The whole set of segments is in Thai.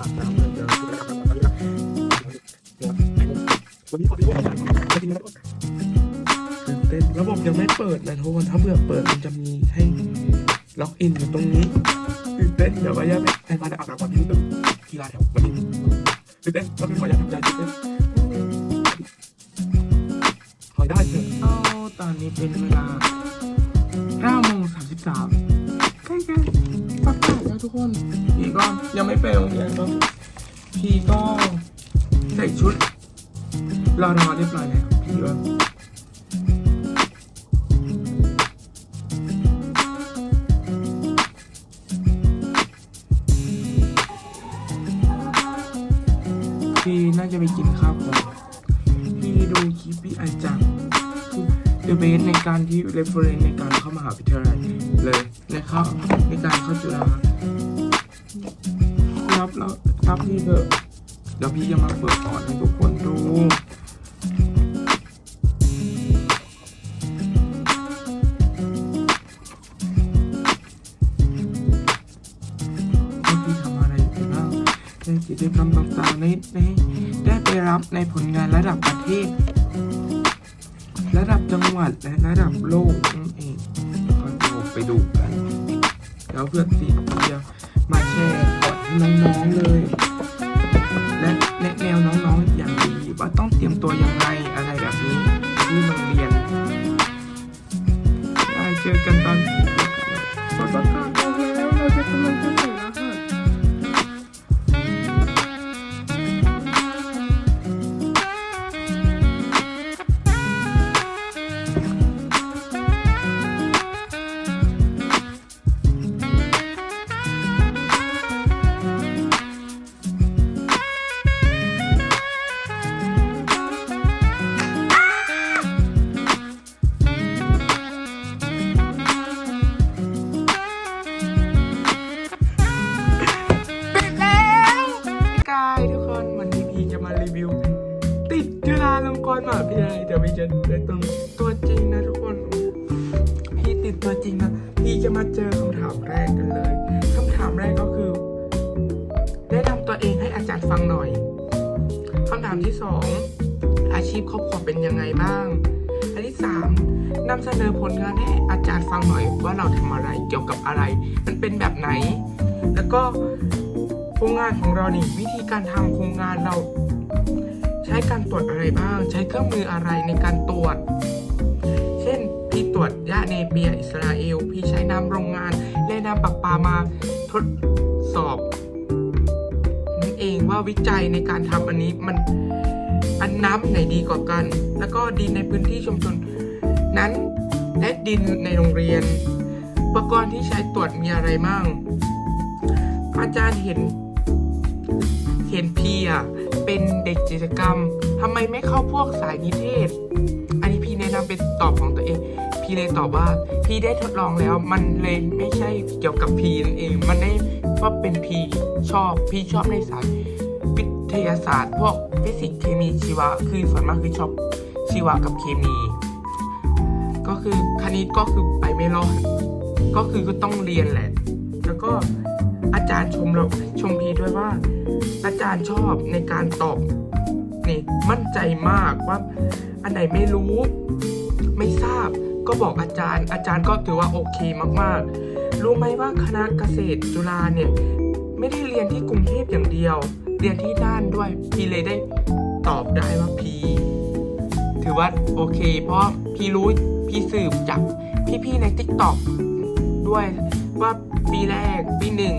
าบน้ำเลยเดี๋ยวคุณไปอาบน้ำตอนนี้ละเดี๋ยววันนี้ขอที่ว่าจะกินนะทุกคนตื่นเต้นระบบยังไม่เปิดนะทุกคนถ้าเบื่อเปิดมันจะมีให้ล็อกอินอยู่ตรงนี้ตื่นเต้นเดี๋ยวว่าไปไปมาอาบน้ำก่อนที่ตึกกีฬาแถววันนี้ตื่นเต้นก็เป็นว่าอยากทำใจตื่นเต้นขอได้เถอะเอาตอนนี้เป็นเวลา9โมง33ใกล้ๆ ทุกคนพี่ก็ยังไม่ไปโรงเรียนก็พี่ก็ใส่ชุดรอรอเรียบร้อยแล้วพี่ว่าพี่น่าจะไปกินข้าวก่อนพี่ดูคลิปพี่อาจารย์เดอะเบสในการที่เรฟเฟรนในการเข้ามหาวิทยาลัย เลยในเข้าในการเข้าจุฬารับแล้วรับพี่เถอะเดี๋ยวพี่จะมาเปิดสอนให้ทุกคนดูพี่ทำอะไรไปบ้างในกิจกรรมต่างๆในในได้ไปรับในผลงานระดับประเทศ ระดับจังหวัดและระดับโลก ไปดูกัน แล้วเพื่อนติจะมาแชร์ก่อนให้น้องๆเลย และแนะแนวน้องๆอย่างดีว่าต้องเตรียมตัวยัง วิทยาลัยเจะได้ตรงตัวจริงนะทุกคนพี่ติดตัวจริงนะพี่จะมาเจอคำถามแรกกันเลยคำถามแรกก็คือแนะนำตัวเองให้อาจารย์ฟังหน่อยคำถามที่สองอาชีพครอบครัวเป็นยังไงบ้าง อันที่สามนำเสนอผลงานให้อาจารย์ฟังหน่อยว่าเราทำอะไรเกี่ยวกับอะไร มันเป็นแบบไหน แล้วก็โครงงานของเรานี่วิธีการทำโครงงานเรา ช้การตรวจอะไรบ้าง ใช้เครื่องมืออะไรในการตรวจ เช่น พี่ตรวจยาเนเปียอิสราเอล พี่ใช้น้ำโรงงาน และน้ำประปามาทดสอบนั่นเองว่าวิจัยในการทำอันนี้มันอันน้ำไหนดีกว่ากัน แล้วก็ดินในพื้นที่ชุมชนนั้นและดินในโรงเรียน อุปกรณ์ที่ใช้ตรวจมีอะไรมั่งอาจารย์เห็นเห็นพี่อะ เป็นเด็กกิจกรรมทำไมไม่เข้าพวกสายนิเทศ อันนี้พี่แนะนำเป็นตอบของตัวเอง พี่เลยตอบว่าพี่ได้ทดลองแล้ว มันเลยไม่ใช่เกี่ยวกับพีนั่นเอง มันได้ว่าเป็นพีชอบพี่ชอบในสายวิทยาศาสตร์ พวกฟิสิกส์เคมีชีวะ คือส่วนมากคือชอบชีวะกับเคมี ก็คือคณิตก็คือไปไม่รอดก็คือก็ต้องเรียนแหละ แล้วก็ อาจารย์ชมเราชมพีด้วยว่า อาจารย์ชอบในการตอบนี่มั่นใจมากว่า อันไหนไม่รู้ ไม่ทราบก็บอกอาจารย์ อาจารย์ก็ถือว่าโอเคมากๆ รู้ไหมว่าคณะเกษตรจุฬาเนี่ย ไม่ได้เรียนที่กรุงเทพอย่างเดียว เรียนที่น่านด้วยพี่เลยได้ตอบได้ว่าพีถือว่าโอเค เพราะพี่รู้พี่สืบจากพี่ๆใน t ิ k t o k ด้วยว่า ปีแรก ปีหนึ่ง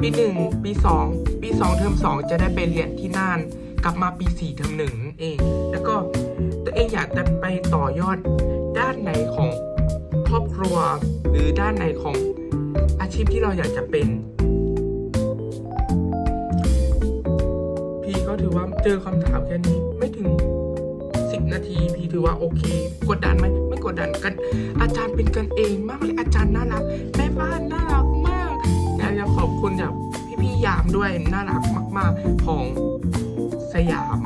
ปีหนึ่งปีสองปีสองเทอมสองจะได้ไปเรียนที่น่าน กลับมาปีสี่เทอมหนึ่งเอง แล้วก็ตัวเองอยากจะไปต่อยอดด้านไหนของครอบครัวหรือด้านไหนของอาชีพที่เราอยากจะเป็น พี่ก็ถือว่าเจอคำถามแค่นี้ไม่ถึง 10นาทีพี่ถือว่าโอเค กดดันไหมไม่กดดันกัน อาจารย์เป็นกันเองมากเลยอาจารย์น่ารักแม่บ้านน่ารักมากอยากจะขอบคุณจากพี่ๆยามด้วยน่ารักมาก ๆ ของสยาม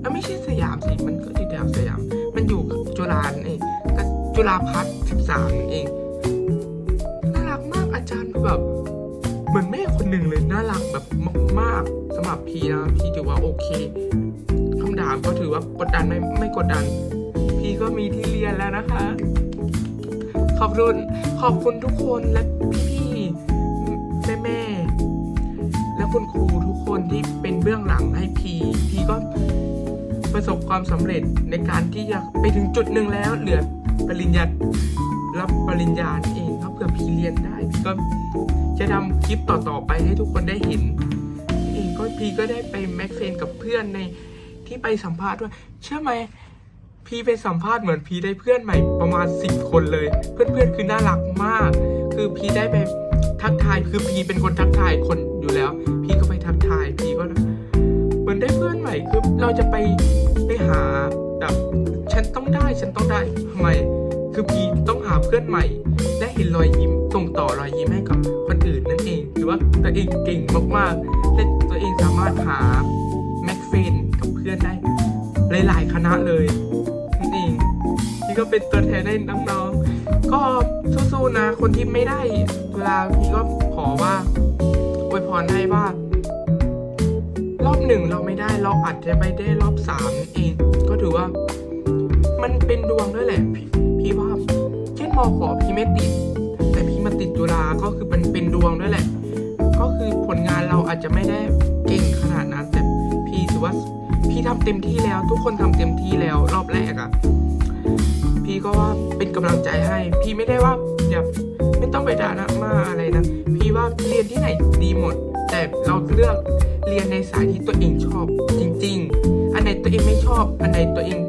เอ้ยไม่ใช่สยามสิมันก็อยู่แถวสยาม มันอยู่จุฬาเองก็จุฬาพัฒน์13นั่นเองน่ารักมากอาจารย์แบบเหมือนแม่คนหนึ่งเลยน่ารักแบบมากๆสำหรับพีนะพีถือว่าโอเคามก็ถือว่ากดดันไม่ไม่กดดัน พีก็มีที่เรียนแล้วนะคะ ขอบคุณขอบคุณทุกคนและพี่แม่แม่และคุณครูทุกคนที่เป็นเบื้องหลังให้พีพีก็ประสบความสำเร็จในการที่จะไปถึงจุดหนึ่งแล้ว เหลือปริญญารับปริญญาเองครับเพื่อพีเรียนได้พีก็จะทำคลิปต่อๆไปให้ทุกคนได้เห็นเองก็พีก็ได้ไปแม็กเฟนกับเพื่อนใน ที่ไปสัมภาษณ์ด้วยเชื่อไหมพีไปสัมภาษณ์เหมือนพีได้เพื่อนใหม่ประมาณสิบคนเลย เพื่อนๆคือน่ารักมาก คือพีได้ไปทักทายคือพีเป็นคนทักทายคนอยู่แล้ว พีก็ไปทักทายพีก็เหมือนได้เพื่อนใหม่คือเราจะไปไปหาแบบฉันต้องได้ฉันต้องได้ทำไมคือพีต้องหาเพื่อนใหม่ และเห็นรอยยิ้มส่งต่อรอยยิ้มให้กับคนอื่นนั่นเองถือว่าตัวเองเก่งมากๆและตัวเองสามารถหา นกับเพื่อนได้หลาย ๆ คณะเลยนั่นเองนี่ก็เป็นตัวแทนให้น้องๆ ก็สู้ๆนะคนที่ไม่ได้เวลาพี่ก็ขอว่าอวยพรให้ว่ารอบหนึ่งเราไม่ได้เราอาจจะไปได้รอบสามนั่นเอง ก็ถือว่า มันเป็นดวงด้วยแหละ พี่พี่ว่าเช่นมขอพี่ไม่ติด แต่พี่มาติดจุฬาก็คือมันเป็นดวงด้วยแหละ ก็คือผลงานเราอาจจะไม่ได้เก่งขนาดนั้นือว่าพี่ทำเต็มที่แล้ว ทุกคนทำเต็มที่แล้ว รอบแรกอะ่ะ พี่ก็ว่าเป็นกำลังใจให้ พี่ไม่ได้ว่าอย่าไม่ต้องไปด่านะมาอะไรนะ พี่ว่าเรียนที่ไหนดีหมด แต่เราเลือกเรียนในสายที่ตัวเองชอบ จริง ๆ อันไหนตัวเองไม่ชอบ อันไหนตัวเอง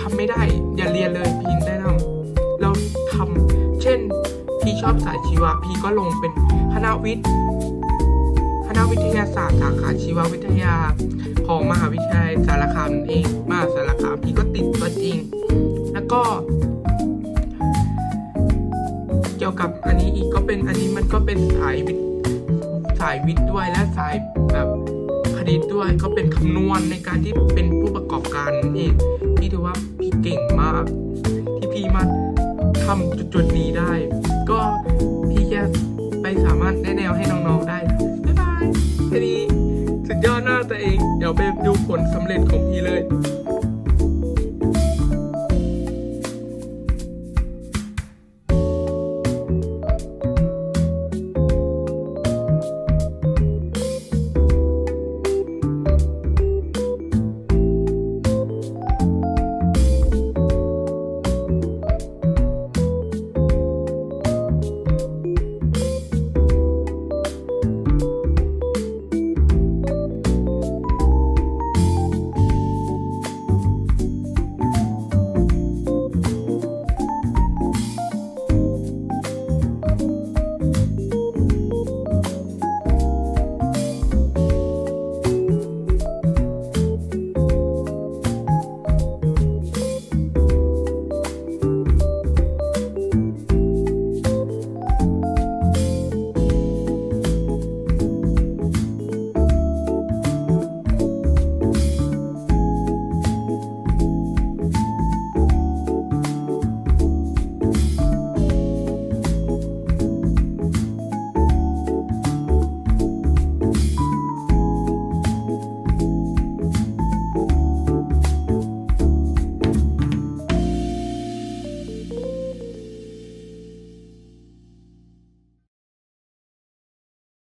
ทำไม่ได้ อย่าเรียนเลยพี่แนะนำเราทำเช่น พี่ชอบสายชีวะ พี่ก็ลงเป็นคณะวิทย์ วิทยาศาสตร์สาขาชีววิทยา ของมหาวิทยาลัยสารคามนั่นเองมหาสารคามพี่ก็ติดตัวจริง แล้วก็ เกี่ยวกับอันนี้อีกก็เป็นอันนี้มันก็เป็นสายวิทย์สายวิทย์ด้วยและสายแบบคณิตด้วยก็เป็นคำนวณในการที่เป็นผู้ประกอบการนั่นเองพี่ถือว่าพี่เก่งมาก ที่พี่มาทำจุดๆนี้ได้ ก็พี่แค่ไปสามารถแนะแนวให้น้องๆได้ แค่นี้ สุดยอดหน้าตัวเอง เดี๋ยวไปดูผลสำเร็จของพี่เลย